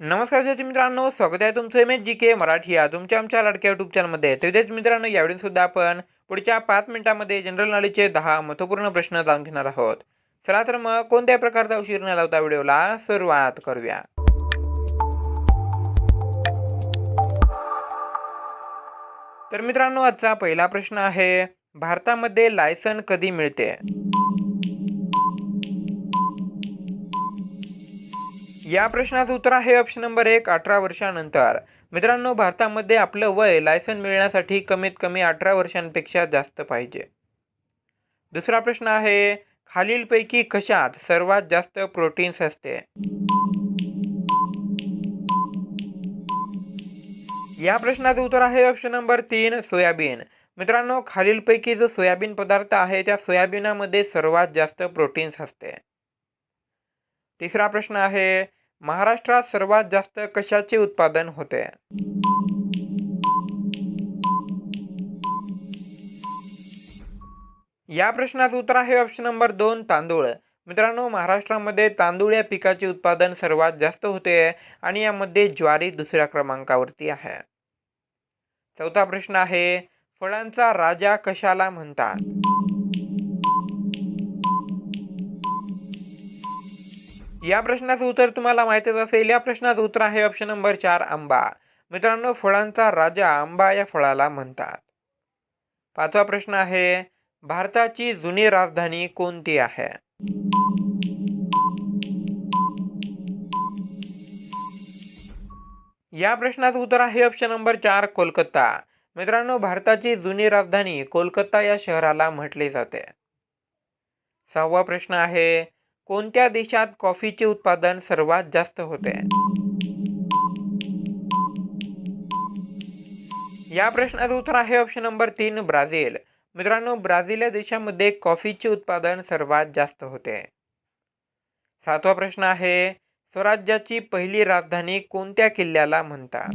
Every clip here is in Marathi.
नमस्कार विद्यार्थी मित्रांनो स्वागत आहे तुमचं M H G K Marathi या तुमच्या आमच्या लाडक्या युट्यूब चॅनलमध्ये तर विद्यार्थी मित्रांनो यावेळी सुद्धा आपण पुढच्या पाच मिनिटांमध्ये जनरल नॉलेजचे दहा महत्त्वपूर्ण प्रश्न जाणून घेणार आहोत. चला तर मग कोणत्या प्रकारचा उशीर न लावता व्हिडिओला सुरुवात करूया. तर मित्रांनो आजचा पहिला प्रश्न आहे भारतामध्ये लायसन कधी मिळते? या प्रश्नाचं उत्तर आहे ऑप्शन नंबर एक अठरा वर्षानंतर. मित्रांनो भारतामध्ये आपलं वय लायसन मिळण्यासाठी कमीत कमी अठरा वर्षांपेक्षा जास्त पाहिजे. दुसरा प्रश्न आहे खालीलपैकी कशात सर्वात जास्त प्रोटीन्स असते? या प्रश्नाचं उत्तर आहे ऑप्शन नंबर तीन सोयाबीन. मित्रांनो खालीलपैकी जो सोयाबीन पदार्थ आहे त्या सोयाबीनामध्ये सर्वात जास्त प्रोटीन्स असते. तिसरा प्रश्न आहे महाराष्ट्रात सर्वात जास्त कशाचे उत्पादन होते? या प्रश्नाचं उत्तर आहे ऑप्शन नंबर दोन तांदूळ. मित्रांनो महाराष्ट्रामध्ये तांदूळ या पिकाचे उत्पादन सर्वात जास्त होते आणि यामध्ये ज्वारी दुसऱ्या क्रमांकावरती आहे. चौथा प्रश्न आहे फळांचा राजा कशाला म्हणतात? या प्रश्नाचं उत्तर तुम्हाला माहितीच असेल. या प्रश्नाचं उत्तर आहे ऑप्शन नंबर चार आंबा. मित्रांनो फळांचा राजा आंबा या फळाला म्हणतात. पाचवा प्रश्न आहे भारताची जुनी राजधानी कोणती आहे? या प्रश्नाचं उत्तर आहे ऑप्शन नंबर चार कोलकाता. मित्रांनो भारताची जुनी राजधानी कोलकाता या शहराला म्हटले जाते. सहावा प्रश्न आहे कोणत्या देशात कॉफीचे उत्पादन सर्वात जास्त होते? या प्रश्नाचं उत्तर आहे ऑप्शन नंबर तीन ब्राझील. मित्रांनो ब्राझील या देशामध्ये कॉफीचे उत्पादन सर्वात जास्त होते. सातवा प्रश्न आहे स्वराज्याची पहिली राजधानी कोणत्या किल्ल्याला म्हणतात?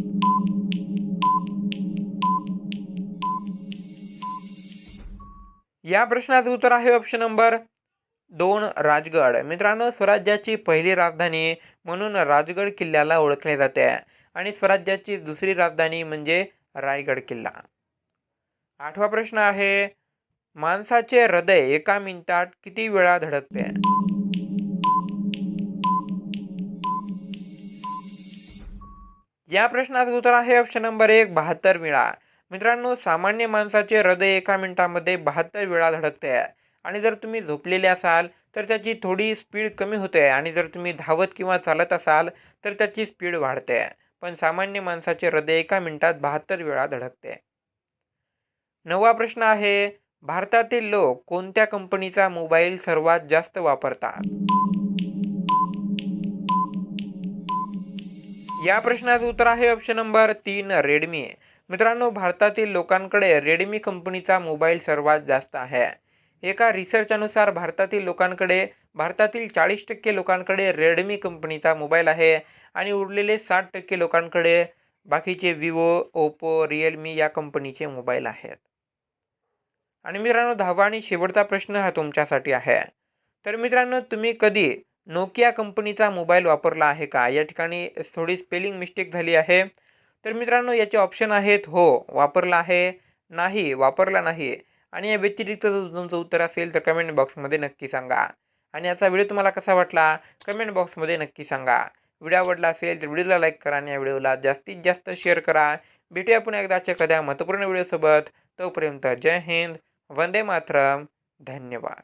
या प्रश्नाचं उत्तर आहे ऑप्शन नंबर दोन राजगड. मित्रांनो स्वराज्याची पहिली राजधानी म्हणून राजगड किल्ल्याला ओळखले जाते आणि स्वराज्याची दुसरी राजधानी म्हणजे रायगड किल्ला. आठवा प्रश्न आहे माणसाचे हृदय एका मिनिटात किती वेळा धडकते? या प्रश्नाचं उत्तर आहे ऑप्शन नंबर एक बहात्तर वेळा. मित्रांनो सामान्य माणसाचे हृदय एका मिनिटामध्ये बहात्तर वेळा धडकते. आणि जर तुम्ही झोपलेले असाल तर त्याची थोडी स्पीड कमी होते आणि जर तुम्ही धावत किंवा चालत असाल तर त्याची स्पीड वाढते. पण सामान्य माणसाचे हृदय एका मिनिटात बहात्तर वेळा धडकते. नवा प्रश्न आहे भारतातील लोक कोणत्या कंपनीचा मोबाईल सर्वात जास्त वापरतात? या प्रश्नाचं उत्तर आहे ऑप्शन नंबर तीन रेडमी मित्रांनो भारतातील लोकांकडे रेडमी कंपनीचा मोबाईल सर्वात जास्त आहे. एका रिसर्चनुसार भारतातील लोकांकडे भारतातील चाळीस टक्के लोकांकडे रेडमी कंपनीचा मोबाईल आहे आणि उरलेले साठ टक्के लोकांकडे बाकीचे विवो ओप्पो रिअलमी या कंपनीचे मोबाईल आहेत. आणि मित्रांनो दहावा आणि शेवटचा प्रश्न हा तुमच्यासाठी आहे. तर मित्रांनो तुम्ही कधी नोकिया कंपनीचा मोबाईल वापरला आहे का? या ठिकाणी थोडी स्पेलिंग मिस्टेक झाली आहे. तर मित्रांनो याचे ऑप्शन आहेत हो वापरला आहे. नाही वापरला नाही. आणि या व्यतिरिक्त जर तुमचं उत्तर असेल तर कमेंट बॉक्समध्ये नक्की सांगा. आणि याचा व्हिडिओ तुम्हाला कसा वाटला? कमेंट बॉक्समध्ये नक्की सांगा. व्हिडिओ आवडला असेल तर व्हिडिओला लाईक करा आणि या व्हिडिओला जास्तीत जास्त शेअर करा. भेटूया पुन्हा एकदाच्या कद्या महत्त्वपूर्ण व्हिडिओसोबत तोपर्यंत जय हिंद. वंदे मातरम. धन्यवाद.